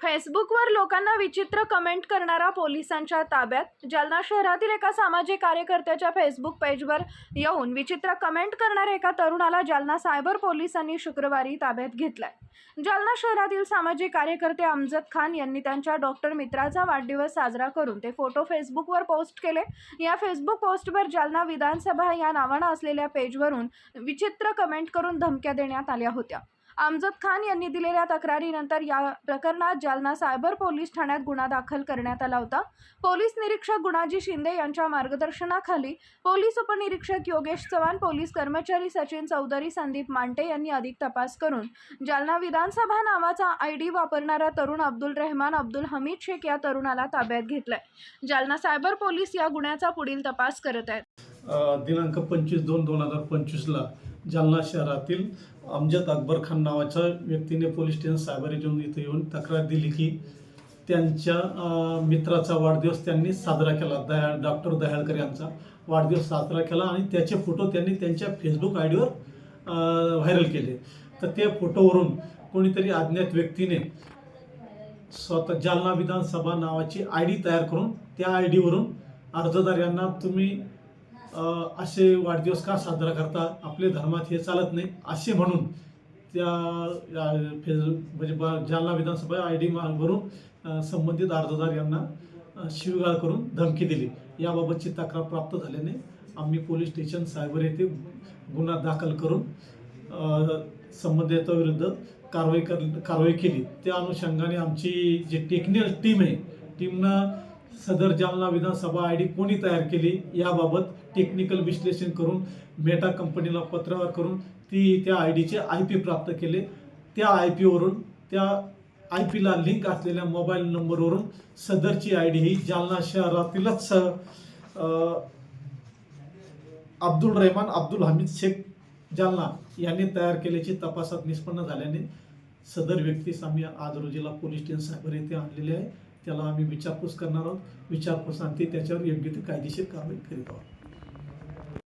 फेसबुकवर लोकांना विचित्र कमेंट करणारा पोलिसांच्या ताब्यात जालना शहरातील एका सामाजिक कार्यकर्त्याच्या फेसबुक पेजवर येऊन विचित्र कमेंट करणाऱ्या एका तरुणाला जालना सायबर पोलिसांनी शुक्रवारी ताब्यात घेतलाय. जालना शहरातील सामाजिक कार्यकर्ते अमजद खान यांनी त्यांच्या डॉक्टर मित्राचा वाढदिवस साजरा करून ते फोटो फेसबुकवर पोस्ट केले. या फेसबुक पोस्टवर जालना विधानसभा या नावानं असलेल्या पेजवरून विचित्र कमेंट करून धमक्या देण्यात आल्या होत्या. अमजद खान यांनी दिलेल्या तक्रारीनंतर या प्रकरणात जालना सायबर पोलीस ठाण्यात गुन्हा दाखल करण्यात आला होता. पोलीस निरीक्षक गुणाजी शिंदे यांच्या मार्गदर्शनाखाली पोलीस उपनिरीक्षक योगेश चव्हाण पोलीस कर्मचारी सचिन चौधरी संदीप मांटे यांनी अधिक तपास करून जालना विधानसभा नावाचा आय डी वापरणारा तरुण अब्दुल रेहमान अब्दुल हमीद शेख या तरुणाला ताब्यात घेतलाय. जालना सायबर पोलीस या गुन्ह्याचा पुढील तपास करत आहेत. दिनांक पंचवीस दोन दोन हजार पंचवीसला जालना शहरातील अमजद अकबर खान नावाच्या व्यक्तीने पोलीस स्टेशन सायबर एजन इथे येऊन तक्रार दिली की त्यांच्या मित्राचा वाढदिवस त्यांनी साजरा केला. दया डॉक्टर दयाळकर यांचा वाढदिवस साजरा केला आणि त्याचे फोटो त्यांनी त्यांच्या फेसबुक आय डीवर व्हायरल केले. तर ते फोटोवरून कोणीतरी अज्ञात व्यक्तीने स्वतः जालना विधानसभा नावाची आय डी तयार करून त्या आय डीवरून अर्जदार यांना तुम्ही असे वाढदिवस का साजरा करता आपले धर्मात हे चालत नाही. असे म्हणून त्या म्हणजे जालना विधानसभा आय डी वरून संबंधित अर्जदार यांना शिवगाळ करून धमकी दिली. याबाबतची तक्रार प्राप्त झाल्याने आम्ही पोलीस स्टेशन सायबर येथे गुन्हा दाखल करून संबंधिताविरुद्ध कारवाई कर कारवाई केली. त्या अनुषंगाने आमची जी टेक्निकल टीम आहे टीमनं सदर जालना विधानसभा आय डी कोणी तयार केली याबाबत टेक्निकल विश्लेषण करून मेटा कंपनीला पत्रव्यवहार करून ती त्या आय डीचे आय पी प्राप्त केले. त्या आय पीवरून त्या आय पीला लिंक असलेल्या मोबाईल नंबरवरून सदरची आय डी ही जालना शहरातीलच अब्दुल रहमान अब्दुल हमीद शेख जालना यांनी तयार केल्याची तपासात निष्पन्न झाल्याने सदर व्यक्तीस आम्ही आज रोजीला पोलीस स्टेशन सायबर येथे आणलेले आहे. त्याला आम्ही विचारपूस करणार आहोत. विचारपूस आणते त्याच्यावर योग्य ती कायदेशीर कारवाई करीत आहोत.